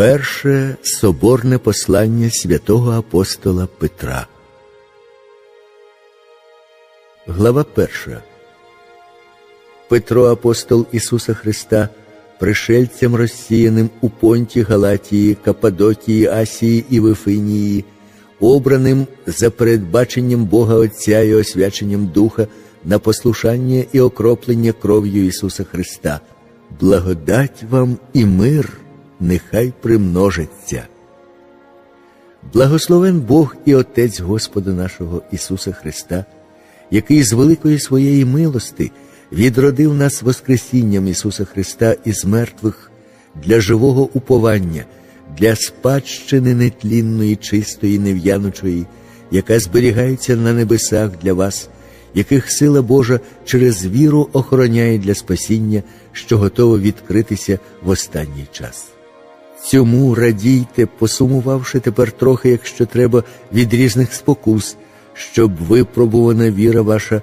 Перше соборне послання святого апостола Петра. Глава перша. Петро апостол Ісуса Христа, пришельцям розсіяним у понті Галатії, Каппадокії, Асії і Вифинії, обраним за передбаченням Бога Отця і освяченням Духа на послушання і окроплення кров'ю Ісуса Христа. Благодать вам і мир нехай примножиться. Благословен Бог і Отець Господа нашого Ісуса Христа, який з великої своєї милости відродив нас Воскресінням Ісуса Христа із мертвих для живого уповання, для спадщини нетлінної, чистої, нев'янучої, яка зберігається на небесах для вас, яких сила Божа через віру охороняє для спасіння, що готово відкритися в останній час. Цьому радійте, посумувавши тепер трохи, якщо треба, від різних спокус, щоб випробувана віра ваша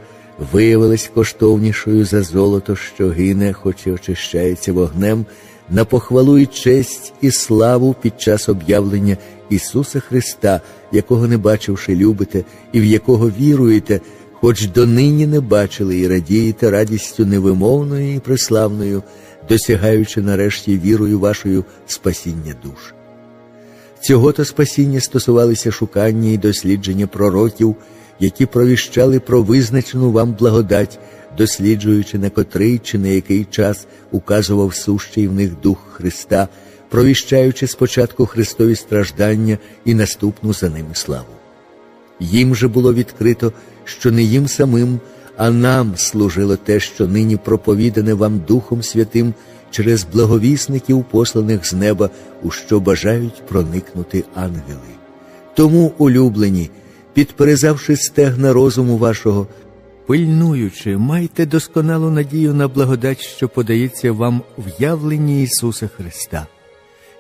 виявилась коштовнішою за золото, що гине, хоч і очищається вогнем, на похвалу і честь і славу під час об'явлення Ісуса Христа, якого не бачивши, любите, і в якого віруєте, хоч донині не бачили і радієте радістю невимовною і преславною досягаючи нарешті вірою вашою спасіння душ. Цього то спасіння стосувалися шукання і дослідження пророків, які провіщали про визначену вам благодать, досліджуючи на котрий чи на який час указував сущий в них Дух Христа, провіщаючи спочатку Христові страждання і наступну за ними славу. Їм же було відкрито, що не їм самим, а нам служило те, що нині проповідане вам Духом Святим через благовісників, посланих з неба, у що бажають проникнути ангели. Тому, улюблені, підперезавши стегна розуму вашого, пильнуючи, майте досконалу надію на благодать, що подається вам в явленні Ісуса Христа.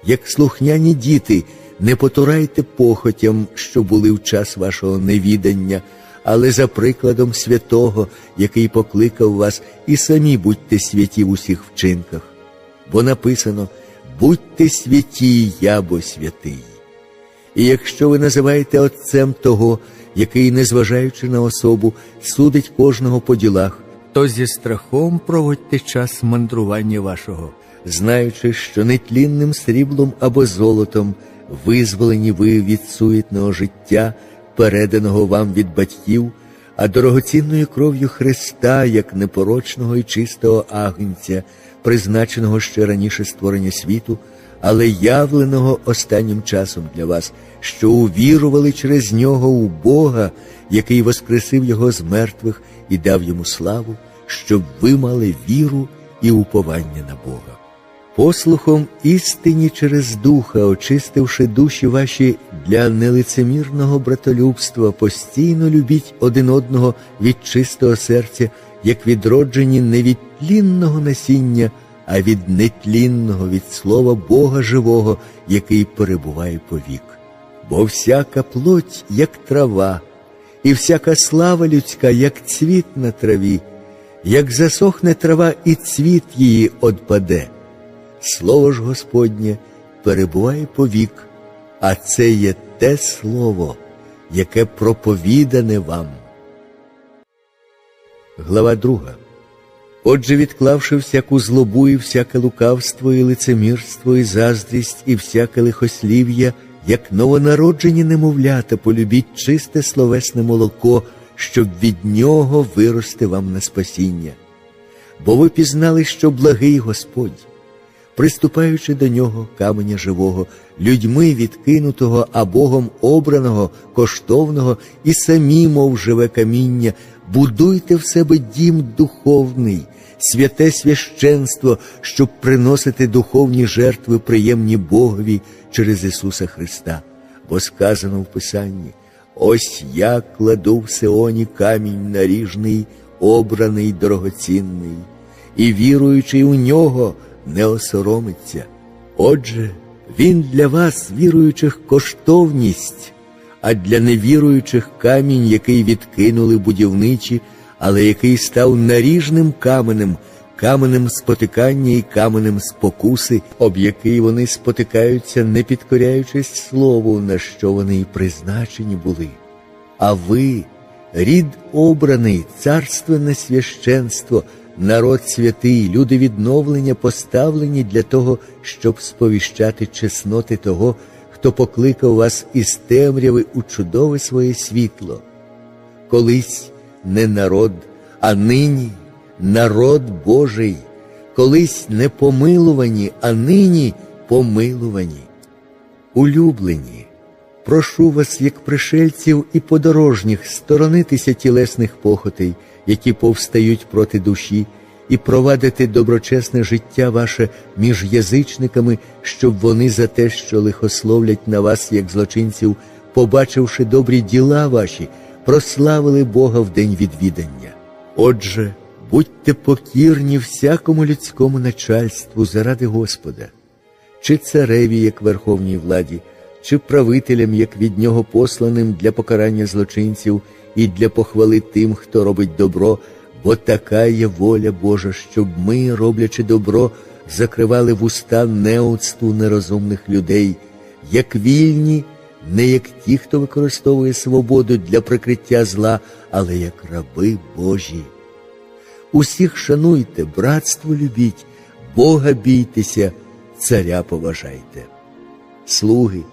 Як слухняні діти, не потурайте похотям, що були в час вашого невідання але за прикладом святого, який покликав вас, і самі будьте святі в усіх вчинках. Бо написано будьте святі, я бо святий. І якщо ви називаєте Отцем того, який, незважаючи на особу, судить кожного по ділах, то зі страхом проводьте час мандрування вашого, знаючи, що нетлінним сріблом або золотом визволені ви від суетного життя переданого вам від батьків, а дорогоцінною кров'ю Христа, як непорочного і чистого агнця, призначеного ще раніше створення світу, але явленого останнім часом для вас, що увірували через нього у Бога, який воскресив Його з мертвих і дав йому славу, щоб ви мали віру і уповання на Бога послухом істині через духа, очистивши душі ваші для нелицемірного братолюбства, постійно любіть один одного від чистого серця, як відроджені не від тлінного насіння, а від нетлінного, від слова Бога живого, який перебуває повік. Бо всяка плоть, як трава, і всяка слава людська, як цвіт на траві, як засохне трава, і цвіт її одпаде. Слово ж Господнє перебуває повік, а це є те слово, яке проповідане вам. Глава друга. Отже, відклавши всяку злобу і всяке лукавство, і лицемірство, і заздрість, і всяке лихослів'я, як новонароджені немовлята, полюбіть чисте словесне молоко, щоб від нього вирости вам на спасіння. Бо ви пізнали, що благий Господь приступаючи до нього каменя живого, людьми відкинутого, а Богом обраного, коштовного і самі, мов живе каміння, будуйте в себе дім духовний, святе священство, щоб приносити духовні жертви, приємні Богові через Ісуса Христа, бо сказано в Писанні. Ось я кладу в Сеоні камінь наріжний, обраний дорогоцінний, і віруючи у нього не осоромиться. Отже, він для вас, віруючих, коштовність, а для невіруючих камінь, який відкинули будівничі, але який став наріжним каменем, каменем спотикання і каменем спокуси, об який вони спотикаються, не підкоряючись слову, на що вони й призначені були. А ви, рід обраний, царственне священство, народ святий, люди відновлення поставлені для того, щоб сповіщати чесноти того, хто покликав вас із темряви у чудове своє світло. Колись не народ, а нині народ Божий, колись не помилувані, а нині помилувані. Улюблені, прошу вас, як пришельців і подорожніх, сторонитися тілесних похотей, які повстають проти душі, і провадити доброчесне життя ваше між язичниками, щоб вони за те, що лихословлять на вас, як злочинців, побачивши добрі діла ваші, прославили Бога в день відвідання. Отже, будьте покірні всякому людському начальству заради Господа, чи цареві, як верховній владі, чи правителям, як від нього посланим для покарання злочинців і для похвали тим, хто робить добро, бо така є воля Божа, щоб ми, роблячи добро, закривали вуста неоцтву нерозумних людей, як вільні, не як ті, хто використовує свободу для прикриття зла, але як раби Божі. Усіх шануйте, братство любіть, Бога бійтеся, царя поважайте. Слуги,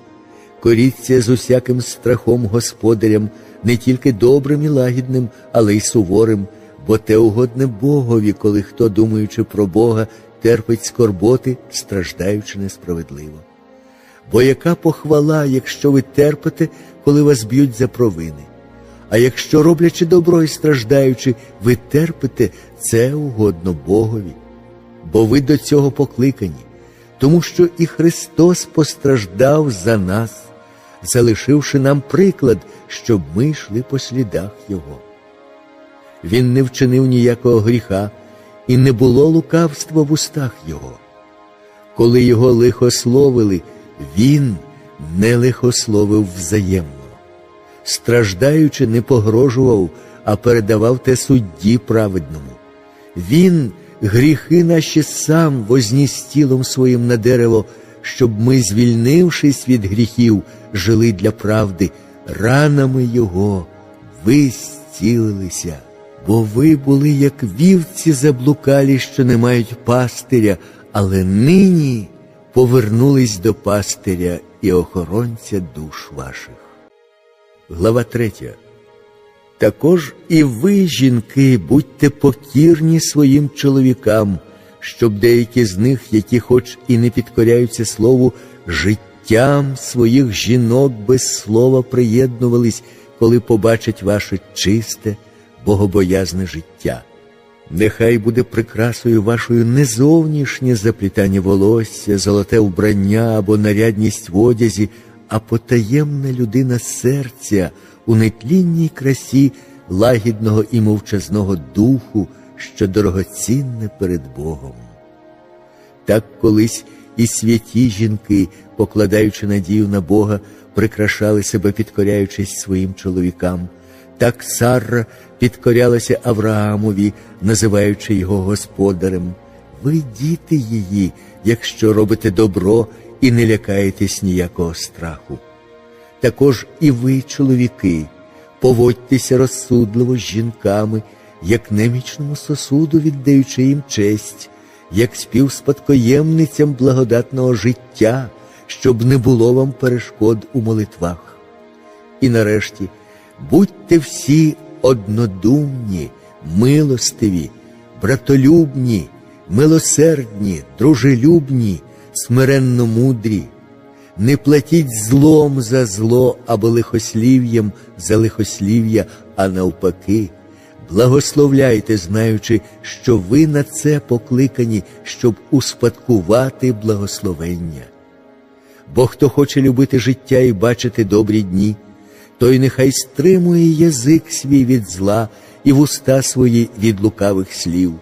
коріться з усяким страхом господарям, не тільки добрим і лагідним, але й суворим, бо те угодне Богові, коли хто, думаючи про Бога, терпить скорботи, страждаючи несправедливо. Бо яка похвала, якщо ви терпите, коли вас б'ють за провини? А якщо, роблячи добро і страждаючи, ви терпите, це угодно Богові, бо ви до цього покликані, тому що і Христос постраждав за нас, залишивши нам приклад, щоб ми йшли по слідах Його. Він не вчинив ніякого гріха, і не було лукавства в устах Його. Коли його лихословили, Він не лихословив взаємно страждаючи, не погрожував, а передавав те судді праведному. Він гріхи наші сам возніс тілом своїм на дерево, щоб ми, звільнившись від гріхів, жили для правди, ранами Його ви зцілилися, бо ви були, як вівці заблукалі, що не мають пастиря, але нині повернулись до пастиря і охоронця душ ваших. Глава 3. Також і ви, жінки, будьте покірні своїм чоловікам, щоб деякі з них, які хоч і не підкоряються слову, життям своїх жінок без слова приєднувались, коли побачать ваше чисте, богобоязне життя. Нехай буде прикрасою вашою не зовнішнє заплітання волосся, золоте вбрання або нарядність в одязі, а потаємна людина серця у нетлінній красі лагідного і мовчазного духу, що дорогоцінне перед Богом. Так колись і святі жінки, покладаючи надію на Бога, прикрашали себе, підкоряючись своїм чоловікам. Так Сарра підкорялася Авраамові, називаючи його господарем. Ви діти її, якщо робите добро і не лякаєтесь ніякого страху. Також і ви, чоловіки, поводьтеся розсудливо з жінками, як немічному сосуду, віддаючи їм честь, як співспадкоємницям благодатного життя, щоб не було вам перешкод у молитвах. І нарешті будьте всі однодумні, милостиві, братолюбні, милосердні, дружелюбні смиренно мудрі, не платіть злом за зло або лихослів'ям за лихослів'я, а навпаки, благословляйте, знаючи, що ви на це покликані, щоб успадкувати благословення. Бо хто хоче любити життя і бачити добрі дні, той нехай стримує язик свій від зла і вуста свої від лукавих слів.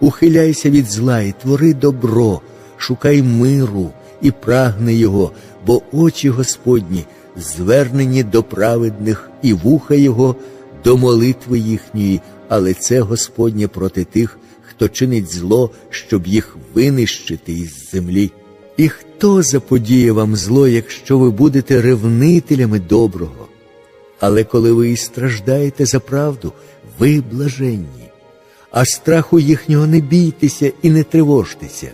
Ухиляйся від зла і твори добро шукай миру і прагни його, бо очі Господні звернені до праведних і вуха Його до молитви їхньої, але це Господнє проти тих, хто чинить зло, щоб їх винищити із землі. І хто заподіє вам зло, якщо ви будете ревнителями доброго? Але коли ви і страждаєте за правду, ви блаженні, а страху їхнього не бійтеся і не тривожтеся.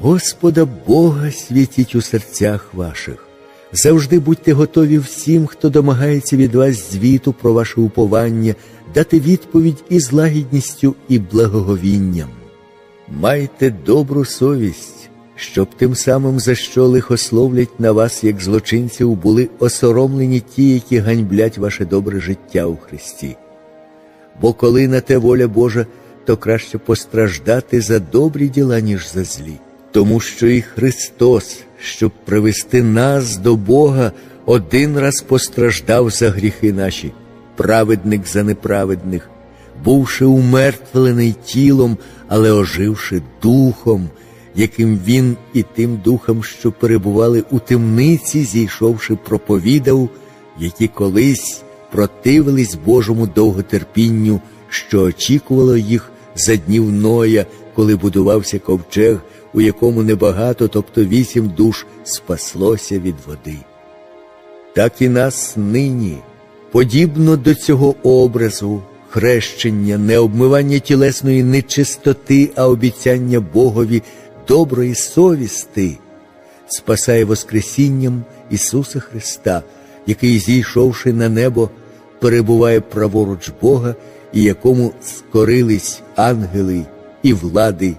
Господа Бога світіть у серцях ваших. Завжди будьте готові всім, хто домагається від вас звіту про ваше уповання, дати відповідь із лагідністю і благоговінням. Майте добру совість, щоб тим самим, за що лихословлять на вас, як злочинців, були осоромлені ті, які ганьблять ваше добре життя у Христі. Бо коли на те воля Божа, то краще постраждати за добрі діла, ніж за злі тому що і Христос, щоб привести нас до Бога, один раз постраждав за гріхи наші, праведник за неправедних, бувши умертвлений тілом, але оживши духом, яким він і тим духом, що перебували у темниці, зійшовши, проповідав, які колись противились Божому довготерпінню, що очікувало їх за днів Ноя, коли будувався ковчег у якому небагато, тобто вісім душ, спаслося від води. Так і нас нині, подібно до цього образу, хрещення, не обмивання тілесної нечистоти, а обіцяння Богові доброї совісти, спасає Воскресінням Ісуса Христа, який, зійшовши на небо, перебуває праворуч Бога і якому скорились ангели і влади,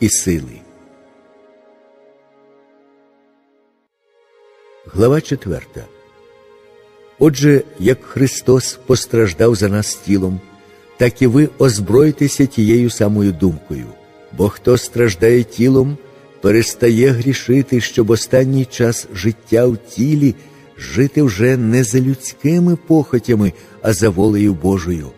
і сили. Глава 4. Отже, як Христос постраждав за нас тілом, так і ви озбройтеся тією самою думкою, бо хто страждає тілом, перестає грішити, щоб останній час життя в тілі жити вже не за людськими похотями, а за волею Божою.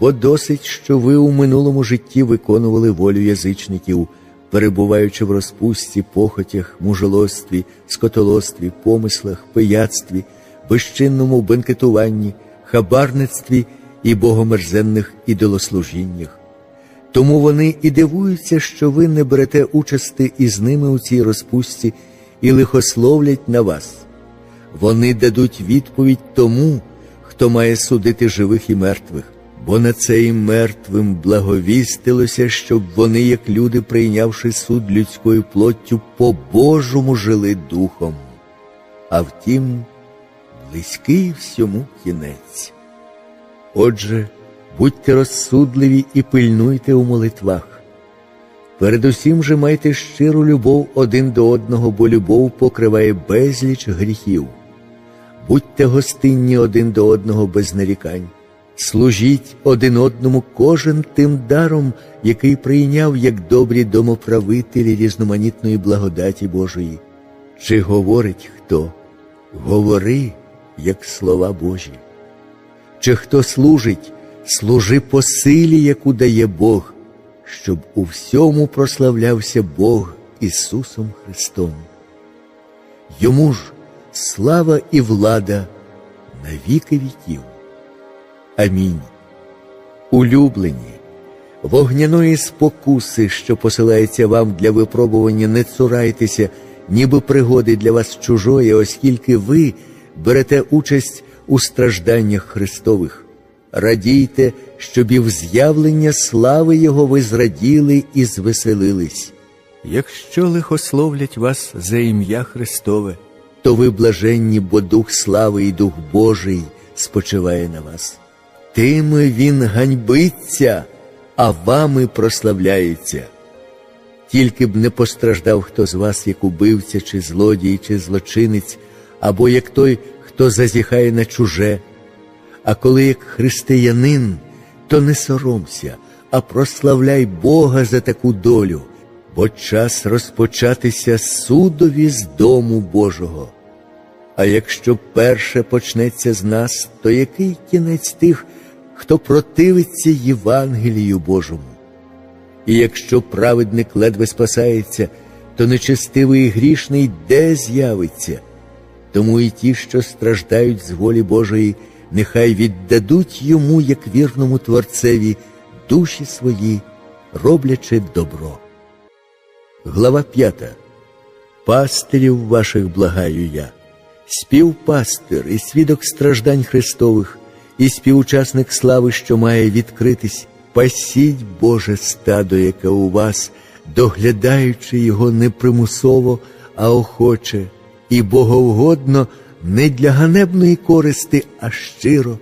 Бо досить, що ви у минулому житті виконували волю язичників перебуваючи в розпусті, похотях, мужолостві, скотолостві, помислах, пияцтві, безчинному бенкетуванні, хабарництві і богомерзенних ідолослужіннях. Тому вони і дивуються, що ви не берете участи із ними у цій розпусті і лихословлять на вас. Вони дадуть відповідь тому, хто має судити живих і мертвих бо на це і мертвим благовістилося, щоб вони, як люди, прийнявши суд людською плоттю, по Божому жили духом. А втім, близький всьому кінець. Отже, будьте розсудливі і пильнуйте у молитвах. Передусім же майте щиру любов один до одного, бо любов покриває безліч гріхів. Будьте гостинні один до одного без нарікань. Служіть один одному кожен тим даром, який прийняв як добрі домоправителі різноманітної благодаті Божої. Чи говорить хто? Говори, як слова Божі. Чи хто служить, служи по силі, яку дає Бог, щоб у всьому прославлявся Бог Ісусом Христом. Йому ж слава і влада на віки віків. Амінь. Улюблені, вогняної спокуси, що посилається вам для випробування, не цурайтеся, ніби пригоди для вас чужої, оскільки ви берете участь у стражданнях Христових. Радійте, щоб і в з'явлення слави Його ви зраділи і звеселились. Якщо лихословлять вас за ім'я Христове, то ви блаженні, бо Дух слави і Дух Божий спочиває на вас тими він ганьбиться, а вами прославляється. Тільки б не постраждав хто з вас, як убивця, чи злодій, чи злочинець, або як той, хто зазіхає на чуже. А коли як християнин, то не соромся, а прославляй Бога за таку долю, бо час розпочатися судові з дому Божого. А якщо перше почнеться з нас, то який кінець тих, хто противиться Євангелію Божому. І якщо праведник ледве спасається, то нечестивий і грішний де з'явиться. Тому і ті, що страждають з волі Божої, нехай віддадуть йому, як вірному Творцеві, душі свої роблячи добро. Глава 5. Пастирів ваших благаю я, співпастир і свідок страждань Христових, і співучасник слави, що має відкритись, пасіть Боже стадо, яке у вас, доглядаючи його не примусово, а охоче, і боговгодно не для ганебної користи, а щиро,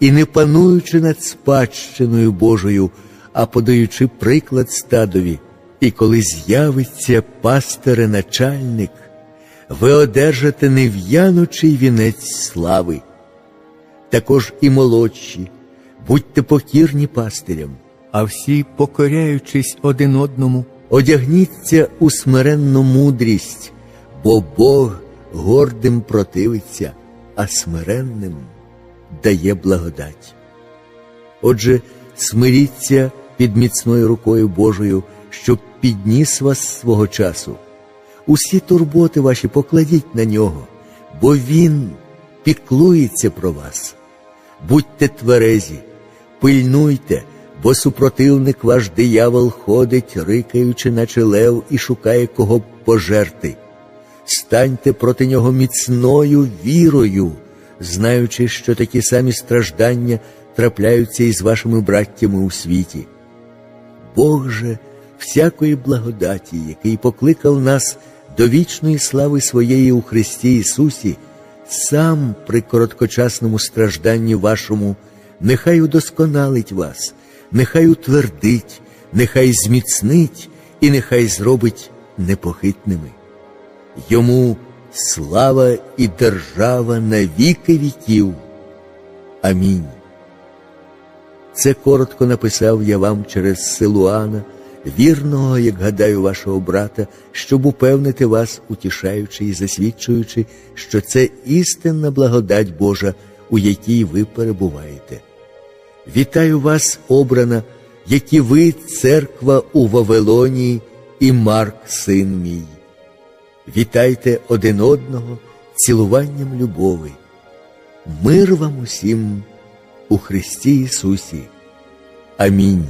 і не пануючи над спадщиною Божою, а подаючи приклад стадові. І коли з'явиться пастире начальник, ви одержите нев'янучий вінець слави. Також і молодші, будьте покірні пастирям, а всі, покоряючись один одному, одягніться у смиренну мудрість, бо Бог гордим противиться, а смиренним дає благодать. Отже, смиріться під міцною рукою Божою, щоб підніс вас свого часу. Усі турботи ваші покладіть на нього, бо Він піклується про вас. Будьте тверезі, пильнуйте, бо супротивник ваш диявол ходить, рикаючи, наче лев, і шукає кого б пожерти. Станьте проти нього міцною вірою, знаючи, що такі самі страждання трапляються із вашими браттями у світі. Бог же всякої благодаті, який покликав нас до вічної слави своєї у Христі Ісусі, сам при короткочасному стражданні вашому, нехай удосконалить вас, нехай утвердить, нехай зміцнить і нехай зробить непохитними. Йому слава і держава на віки віків. Амінь. Це коротко написав я вам через Силуана, вірного, як гадаю, вашого брата, щоб упевнити вас, утішаючи і засвідчуючи, що це істинна благодать Божа, у якій ви перебуваєте. Вітаю вас, обрана, які ви, церква у Вавилонії і Марк, син мій. Вітайте один одного цілуванням любови. Мир вам усім у Христі Ісусі. Амінь.